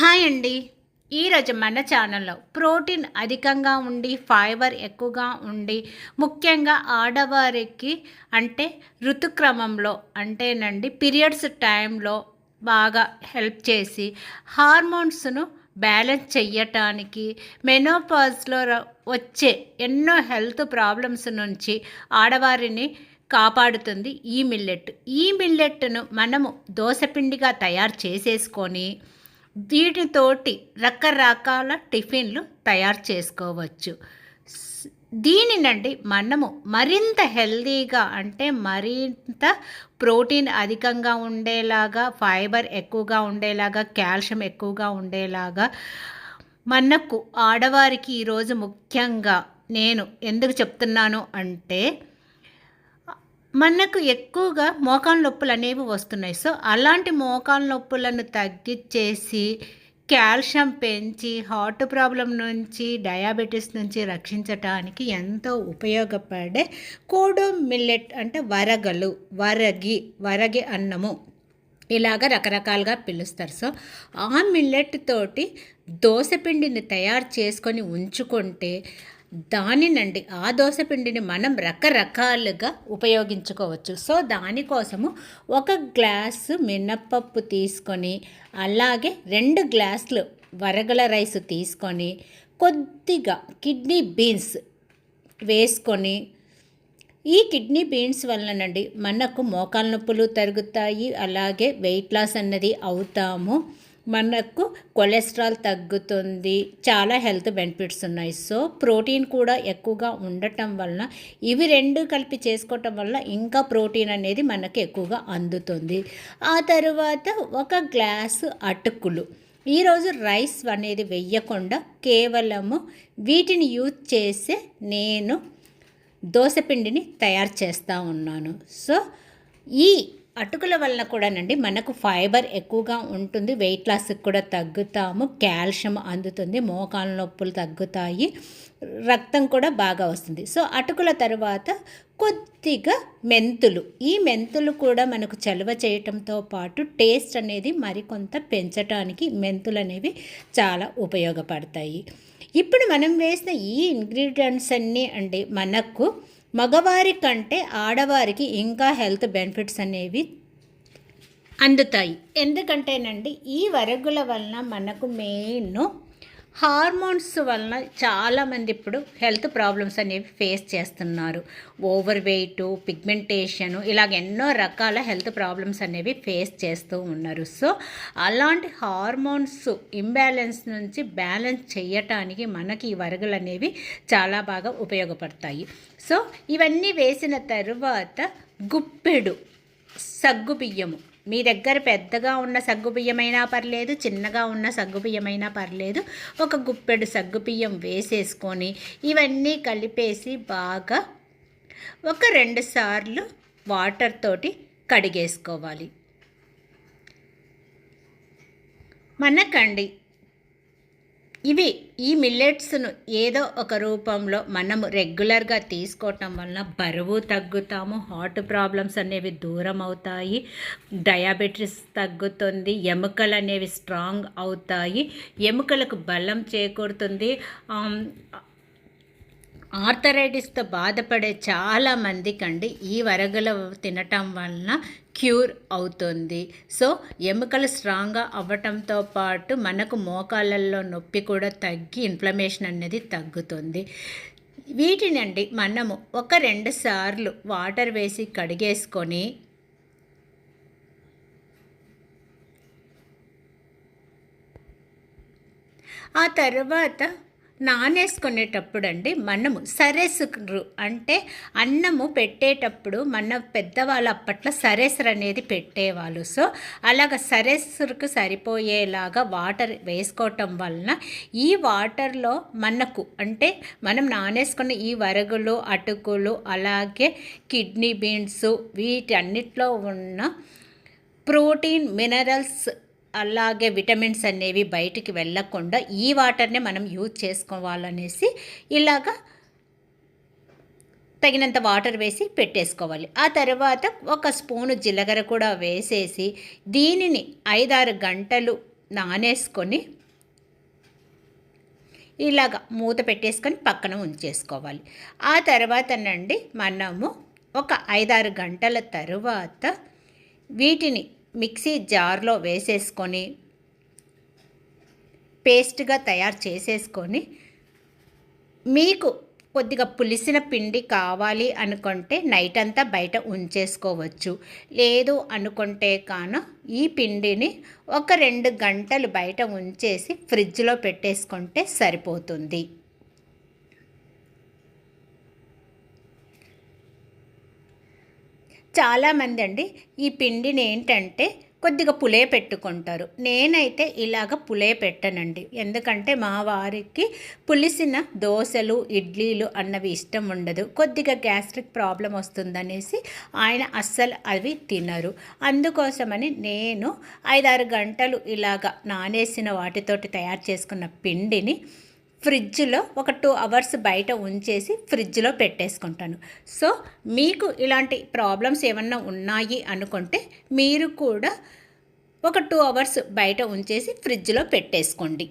Hi అండి. ఈరోజు మన ఛానల్లో ప్రోటీన్ అధికంగా ఉండి ఫైబర్ ఎక్కువగా ఉండి ముఖ్యంగా ఆడవారికి అంటే ఋతుక్రమంలో అంటేనండి పీరియడ్స్ టైంలో బాగా హెల్ప్ చేసి హార్మోన్స్ను బ్యాలెన్స్ చెయ్యటానికి మెనోపాజ్లో వచ్చే ఎన్నో హెల్త్ ప్రాబ్లమ్స్ నుంచి ఆడవారిని కాపాడుతుంది ఈ మిల్లెట్. ఈ మిల్లెట్ను మనము దోశపిండిగా తయారు చేసేసుకొని వీటితోటి రకరకాల టిఫిన్లు తయారు చేసుకోవచ్చు. దీనినండి మనము మరింత హెల్దీగా అంటే మరింత ప్రోటీన్ అధికంగా ఉండేలాగా ఫైబర్ ఎక్కువగా ఉండేలాగా కాల్షియం ఎక్కువగా ఉండేలాగా మనకు ఆడవారికి ఈరోజు ముఖ్యంగా నేను ఎందుకు చెప్తున్నాను అంటే మనకు ఎక్కువగా మోకాలు నొప్పులు అనేవి వస్తున్నాయి. సో అలాంటి మోకాళ్ళ నొప్పులను తగ్గించేసి కాల్షియం పెంచి హార్ట్ ప్రాబ్లం నుంచి డయాబెటీస్ నుంచి రక్షించటానికి ఎంతో ఉపయోగపడే కోడో మిల్లెట్ అంటే వరగలు వరగి వరగి అన్నము ఇలాగ రకరకాలుగా పిలుస్తారు. సో ఆ మిల్లెట్ తోటి దోసపిండిని తయారు చేసుకొని ఉంచుకుంటే దానినండి ఆ దోసపిండిని మనం రకరకాలుగా ఉపయోగించుకోవచ్చు. సో దానికోసము ఒక గ్లాసు మినప్పప్పు తీసుకొని అలాగే రెండు గ్లాసులు వరగల రైస్ తీసుకొని కొద్దిగా కిడ్నీ బీన్స్ వేసుకొని ఈ కిడ్నీ బీన్స్ వలనండి మనకు మోకాల నొప్పులు తరుగుతాయి అలాగే వెయిట్ లాస్ అన్నది అవుతాము. మనకు కొలెస్ట్రాల్ తగ్గుతుంది చాలా హెల్త్ బెనిఫిట్స్ ఉన్నాయి. సో ప్రోటీన్ కూడా ఎక్కువగా ఉండటం వలన ఇవి రెండు కలిపి చేసుకోవటం వల్ల ఇంకా ప్రోటీన్ అనేది మనకు ఎక్కువగా అందుతుంది. ఆ తర్వాత ఒక గ్లాసు అటుకులు. ఈరోజు రైస్ అనేది వెయ్యకుండా కేవలము వీటిని యూజ్ చేసే నేను దోశపిండిని తయారు చేస్తూ ఉన్నాను. సో ఈ అటుకుల వలన కూడానండి మనకు ఫైబర్ ఎక్కువగా ఉంటుంది. వెయిట్ లాస్కి కూడా తగ్గుతాము. కాల్షియం అందుతుంది. మోకాలు నొప్పులు తగ్గుతాయి. రక్తం కూడా బాగా వస్తుంది. సో అటుకుల తర్వాత కొద్దిగా మెంతులు. ఈ మెంతులు కూడా మనకు చలువ చేయటంతో పాటు టేస్ట్ అనేది మరికొంత పెంచడానికి మెంతులు అనేవి చాలా ఉపయోగపడతాయి. ఇప్పుడు మనం వేసిన ఈ ఇంగ్రీడియంట్స్ అన్నీ అండి మనకు మగవారి కంటే ఆడవారికి ఇంకా హెల్త్ బెనిఫిట్స్ అనేవి అందుతాయి. ఎందుకంటేనండి ఈ వరగుల వలన మనకు మెయిన్ హార్మోన్స్ వలన చాలామంది ఇప్పుడు హెల్త్ ప్రాబ్లమ్స్ అనేవి ఫేస్ చేస్తున్నారు. ఓవర్ వెయిట్ పిగ్మెంటేషన్ ఇలాగ ఎన్నో రకాల హెల్త్ ప్రాబ్లమ్స్ అనేవి ఫేస్ చేస్తూ ఉన్నారు. సో అలాంటి హార్మోన్స్ ఇంబ్యాలెన్స్ నుంచి బ్యాలెన్స్ చేయటానికి మనకి ఈ వరగలు అనేవి చాలా బాగా ఉపయోగపడతాయి. సో ఇవన్నీ వేసిన తరువాత గుప్పెడు సగ్గు బియ్యము మీ దగ్గర పెద్దగా ఉన్న సగ్గుబియ్యమైనా పర్లేదు చిన్నగా ఉన్న సగ్గుబియ్యమైనా పర్లేదు ఒక గుప్పెడు సగ్గుబియ్యం వేసేసుకొని ఇవన్నీ కలిపేసి బాగా ఒక రెండు సార్లు వాటర్ తోటి కడిగేసుకోవాలి. మనకండి ఇవి ఈ మిల్లెట్స్ను ఏదో ఒక రూపంలో మనము రెగ్యులర్గా తీసుకోవటం వలన బరువు తగ్గుతాము హార్ట్ ప్రాబ్లమ్స్ అనేవి దూరం అవుతాయి డయాబెటీస్ తగ్గుతుంది ఎముకలు అనేవి స్ట్రాంగ్ అవుతాయి ఎముకలకు బలం చేకూరుతుంది. ఆర్థరైటిస్తో బాధపడే చాలా మందికండి ఈ వరగలు తినటం వలన క్యూర్ అవుతుంది. సో ఎముకలు స్ట్రాంగ్గా అవ్వటంతో పాటు మనకు మోకాళ్ళల్లో నొప్పి కూడా తగ్గి ఇన్ఫ్లమేషన్ అనేది తగ్గుతుంది. వీటినండి మనము ఒక రెండు సార్లు వాటర్ వేసి కడిగేసుకొని ఆ తర్వాత నానేసుకునేటప్పుడు అండి మనము సరెసురు అంటే అన్నము పెట్టేటప్పుడు మన పెద్దవాళ్ళు అప్పట్లో సరేసరు అనేది పెట్టేవాళ్ళు. సో అలాగ సరేసరుకు సరిపోయేలాగా వాటర్ వేసుకోవటం వలన ఈ వాటర్లో మనకు అంటే మనం నానేసుకున్న ఈ వరగులు అటుకులు అలాగే కిడ్నీ బీన్స్ వీటన్నిటిలో ఉన్న ప్రోటీన్ మినరల్స్ అలాగే విటమిన్స్ అనేవి బయటికి వెళ్ళకుండా ఈ వాటర్నే మనం యూజ్ చేసుకోవాలనేసి ఇలాగా తగినంత వాటర్ వేసి పెట్టేసుకోవాలి. ఆ తర్వాత ఒక స్పూను జీలకర్ర కూడా వేసేసి దీనిని ఐదారు గంటలు నానేసుకొని ఇలాగ మూత పెట్టేసుకొని పక్కన ఉంచేసుకోవాలి. ఆ తర్వాతనండి మనము ఒక ఐదారు గంటల తరువాత వీటిని మిక్సీ జార్లో వేసేసుకొని పేస్ట్గా తయారు చేసేసుకొని మీకు కొద్దిగా పులిసిన పిండి కావాలి అనుకుంటే నైట్ అంతా బయట ఉంచేసుకోవచ్చు. లేదు అనుకుంటే కాన ఈ పిండిని ఒక రెండు గంటలు బయట ఉంచేసి ఫ్రిడ్జ్లో పెట్టేసుకుంటే సరిపోతుంది. చాలామంది అండి ఈ పిండిని ఏంటంటే కొద్దిగా పులే పెట్టుకుంటారు. నేనైతే ఇలాగ పులే పెట్టనండి. ఎందుకంటే మా వారికి పులిసిన దోశలు ఇడ్లీలు అన్నవి ఇష్టం ఉండదు. కొద్దిగా గ్యాస్ట్రిక్ ప్రాబ్లం వస్తుందనేసి ఆయన అస్సలు అవి తినరు. అందుకోసమని నేను ఐదారు గంటలు ఇలాగ నానేసిన వాటితోటి తయారు చేసుకున్న పిండిని ఫ్రిడ్జ్లో ఒక టూ అవర్స్ బయట ఉంచేసి ఫ్రిడ్జ్లో పెట్టేసుకుంటాను. సో మీకు ఇలాంటి ప్రాబ్లమ్స్ ఏమన్నా ఉన్నాయి అనుకుంటే మీరు కూడా ఒక టూ అవర్స్ బయట ఉంచేసి ఫ్రిడ్జ్లో పెట్టేసుకోండి.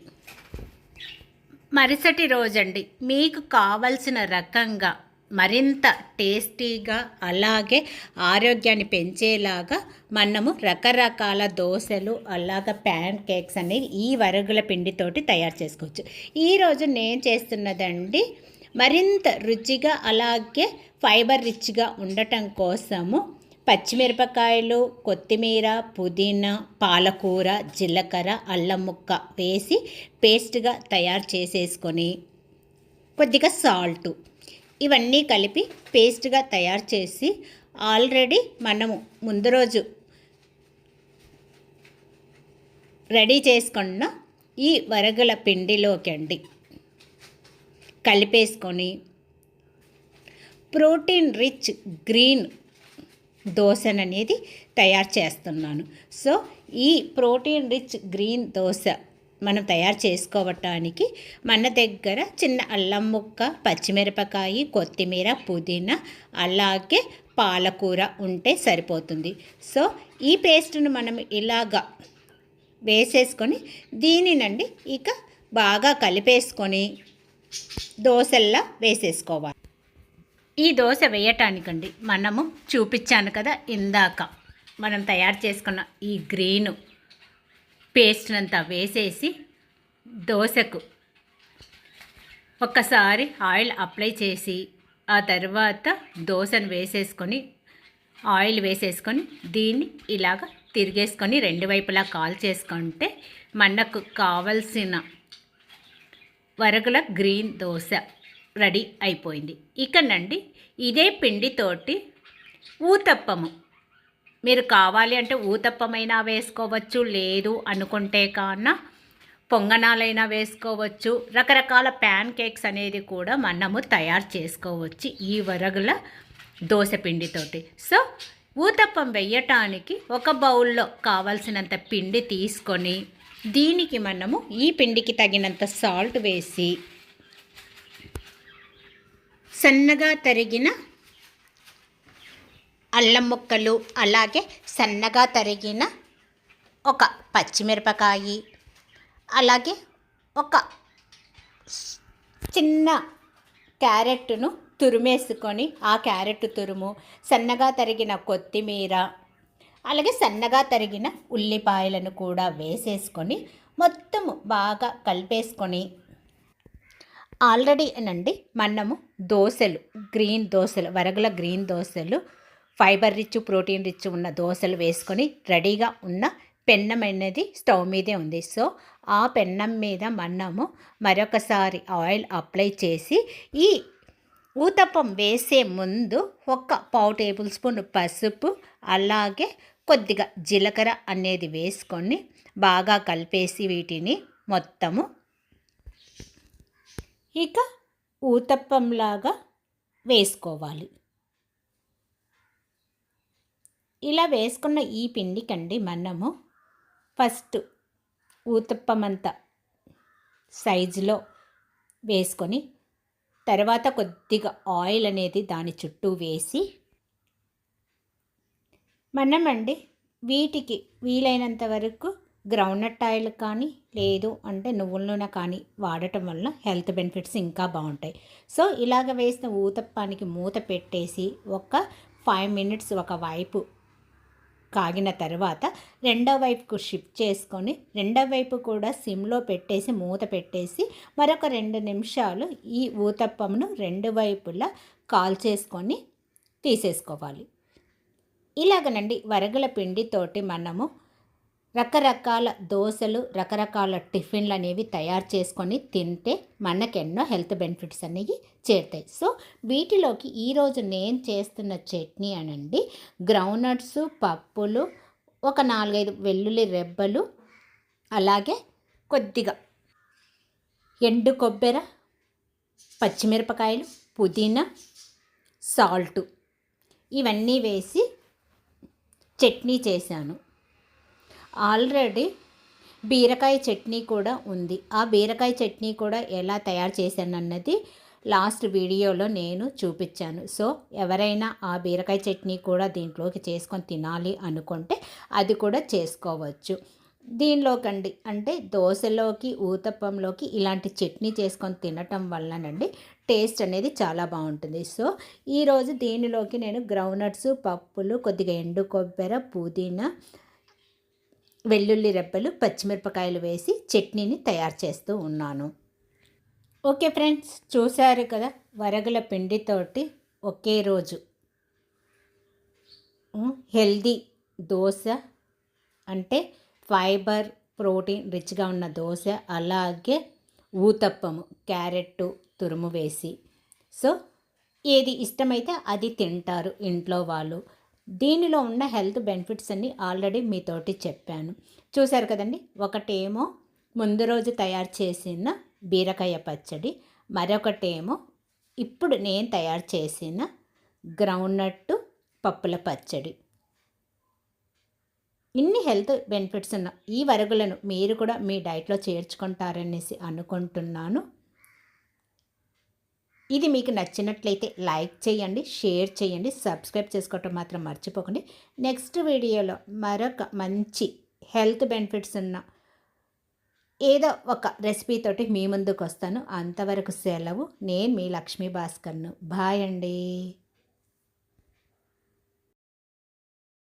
మరుసటి రోజండి మీకు కావలసిన రకంగా మరింత టేస్టీగా అలాగే ఆరోగ్యాన్ని పెంచేలాగా మనము రకరకాల దోశలు అలాగ ప్యాన్ కేక్స్ అనేవి ఈ వరుగుల పిండితోటి తయారు చేసుకోవచ్చు. ఈరోజు నేను చేస్తున్నదండి మరింత రుచిగా అలాగే ఫైబర్ రిచ్గా ఉండటం కోసము పచ్చిమిరపకాయలు కొత్తిమీర పుదీనా పాలకూర జీలకర్ర అల్లం ముక్క వేసి పేస్ట్గా తయారు చేసేసుకొని కొద్దిగా సాల్టు ఇవన్నీ కలిపి పేస్ట్గా తయారు చేసి ఆల్రెడీ మనము ముందు రోజు రెడీ చేసుకున్న ఈ వరగల పిండిలోకి అండి కలిపేసుకొని ప్రోటీన్ రిచ్ గ్రీన్ దోశను అనేది తయారు చేస్తున్నాను. సో ఈ ప్రోటీన్ రిచ్ గ్రీన్ దోశ మనం తయారు చేసుకోవటానికి మన దగ్గర చిన్న అల్లం ముక్క పచ్చిమిరపకాయ కొత్తిమీర పుదీనా అలాగే పాలకూర ఉంటే సరిపోతుంది. సో ఈ పేస్ట్ను మనం ఇలాగా వేసేసుకొని దీనినండి ఇక బాగా కలిపేసుకొని దోశల్లా వేసేసుకోవాలి. ఈ దోశ వేయటానికండి మనము చూపించాను కదా ఇందాక. మనం తయారు చేసుకున్న ఈ గ్రీను పేస్ట్నంతా వేసేసి దోశకు ఒక్కసారి ఆయిల్ అప్లై చేసి ఆ తర్వాత దోశను వేసేసుకొని ఆయిల్ వేసేసుకొని దీన్ని ఇలాగ తిరిగేసుకొని రెండు వైపులా కాల్ చేసుకుంటే మనకు కావలసిన వరగుల గ్రీన్ దోశ రెడీ అయిపోయింది. ఇకనండి ఇదే పిండితోటి ఊతప్పము. మీరు కావాలి అంటే ఊతప్పమైనా వేసుకోవచ్చు లేదు అనుకుంటే కన్నా పొంగనాలైనా వేసుకోవచ్చు. రకరకాల ప్యాన్ కేక్స్ అనేది కూడా మనము తయారు చేసుకోవచ్చు ఈ వరగుల దోశపిండితోటి సో ఊతప్పం వెయ్యటానికి ఒక బౌల్లో కావలసినంత పిండి తీసుకొని దీనికి మనము ఈ పిండికి తగినంత సాల్ట్ వేసి సన్నగా తరిగిన అల్లం ముక్కలు అలాగే సన్నగా తరిగిన ఒక పచ్చిమిరపకాయ అలాగే ఒక చిన్న క్యారెట్ను తురుమేసుకొని ఆ క్యారెట్ తురుము సన్నగా తరిగిన కొత్తిమీర అలాగే సన్నగా తరిగిన ఉల్లిపాయలను కూడా వేసేసుకొని మొత్తము బాగా కలిపేసుకొని ఆల్రెడీ నండి మనము దోశలు గ్రీన్ దోశలు వరగల గ్రీన్ దోశలు ఫైబర్ రిచ్ ప్రోటీన్ రిచ్ ఉన్న దోశలు వేసుకొని రెడీగా ఉన్న పెన్నం అనేది స్టవ్ మీదే ఉంది. సో ఆ పెన్నం మీద మనము మరొకసారి ఆయిల్ అప్లై చేసి ఈ ఊతప్పం వేసే ముందు ఒక పావు టేబుల్ స్పూన్ పసుపు అలాగే కొద్దిగా జీలకర్ర అనేది వేసుకొని బాగా కలిపేసి వీటిని మొత్తము ఇక ఊతప్పంలాగా వేసుకోవాలి. ఇలా వేసుకున్న ఈ పిండికండి మనము ఫస్ట్ ఊతప్పమంత సైజులో వేసుకొని తర్వాత కొద్దిగా ఆయిల్ అనేది దాని చుట్టూ వేసి మనమండి వీటికి వీలైనంత వరకు గ్రౌండ్నట్ ఆయిల్ కానీ లేదు అంటే నువ్వుల నూనె కానీ వాడటం వల్ల హెల్త్ బెనిఫిట్స్ ఇంకా బాగుంటాయి. సో ఇలాగ వేసిన ఊతప్పానికి మూత పెట్టేసి ఒక ఫైవ్ మినిట్స్ ఒక వైపు కాగిన తర్వాత రెండో వైపుకు షిఫ్ట్ చేసుకొని రెండో వైపు కూడా సిమ్లో పెట్టేసి మూత పెట్టేసి మరొక రెండు నిమిషాలు ఈ ఊతప్పమును రెండు వైపులా కాల్ చేసుకొని తీసేసుకోవాలి. ఇలాగనండి వరగల పిండితోటి మనము రకరకాల దోశలు రకరకాల టిఫిన్లు అనేవి తయారు చేసుకొని తింటే మనకెన్నో హెల్త్ బెనిఫిట్స్ అనేవి చేరుతాయి. సో వీటిలోకి ఈరోజు నేను చేస్తున్న చట్నీ అనండి. గ్రౌండ్నట్స్ పప్పులు ఒక నాలుగైదు వెల్లుల్లి రెబ్బలు అలాగే కొద్దిగా ఎండు కొబ్బెర పచ్చిమిరపకాయలు పుదీనా సాల్టు. ఇవన్నీ వేసి చట్నీ చేశాను. ఆల్రెడీ బీరకాయ చట్నీ కూడా ఉంది. ఆ బీరకాయ చట్నీ కూడా ఎలా తయారు చేశానన్నది లాస్ట్ వీడియోలో నేను చూపించాను. సో ఎవరైనా ఆ బీరకాయ చట్నీ కూడా దీంట్లోకి చేసుకొని తినాలి అనుకుంటే అది కూడా చేసుకోవచ్చు. దీనిలోకండి అంటే దోశలోకి ఊతప్పంలోకి ఇలాంటి చట్నీ చేసుకొని తినటం వల్లనండి టేస్ట్ అనేది చాలా బాగుంటుంది. సో ఈరోజు దీనిలోకి నేను గ్రౌండ్నట్స్ పప్పులు కొద్దిగా ఎండు కొబ్బరి పుదీనా వెల్లుల్లి రెబ్బలు పచ్చిమిరపకాయలు వేసి చట్నీని తయారు చేస్తూ ఉన్నాను. ఓకే ఫ్రెండ్స్ చూశారు కదా వరగల పిండితోటి ఒకే రోజు. హెల్దీ దోశ అంటే ఫైబర్ ప్రోటీన్ రిచ్గా ఉన్న దోశ అలాగే ఊతప్పము క్యారెట్ తురుము వేసి. సో ఏది ఇష్టమైతే అది తింటారు ఇంట్లో వాళ్ళు. దీనిలో ఉన్న హెల్త్ బెనిఫిట్స్ అన్ని ఆల్రెడీ మీతోటి చెప్పాను. చూశారు కదండి? ఒకటేమో ముందు రోజు తయారు చేసిన బీరకాయ పచ్చడి మరొకటేమో ఇప్పుడు నేను తయారు చేసిన గ్రౌండ్నట్ పప్పుల పచ్చడి. ఇన్ని హెల్త్ బెనిఫిట్స్ ఉన్న ఈ వరుగులను మీరు కూడా మీ డైట్లో చేర్చుకుంటారనేసి అనుకుంటున్నాను. ఇది మీకు నచ్చినట్లయితే లైక్ చేయండి షేర్ చేయండి సబ్స్క్రైబ్ చేసుకోవటం మాత్రం మర్చిపోకండి. నెక్స్ట్ వీడియోలో మరొక మంచి హెల్త్ బెనిఫిట్స్ ఉన్న ఏదో ఒక రెసిపీతోటి మీ ముందుకు వస్తాను అంతవరకు సెలవు. నేను మీ లక్ష్మీ భాస్కర్ను. బాయ్ అండి.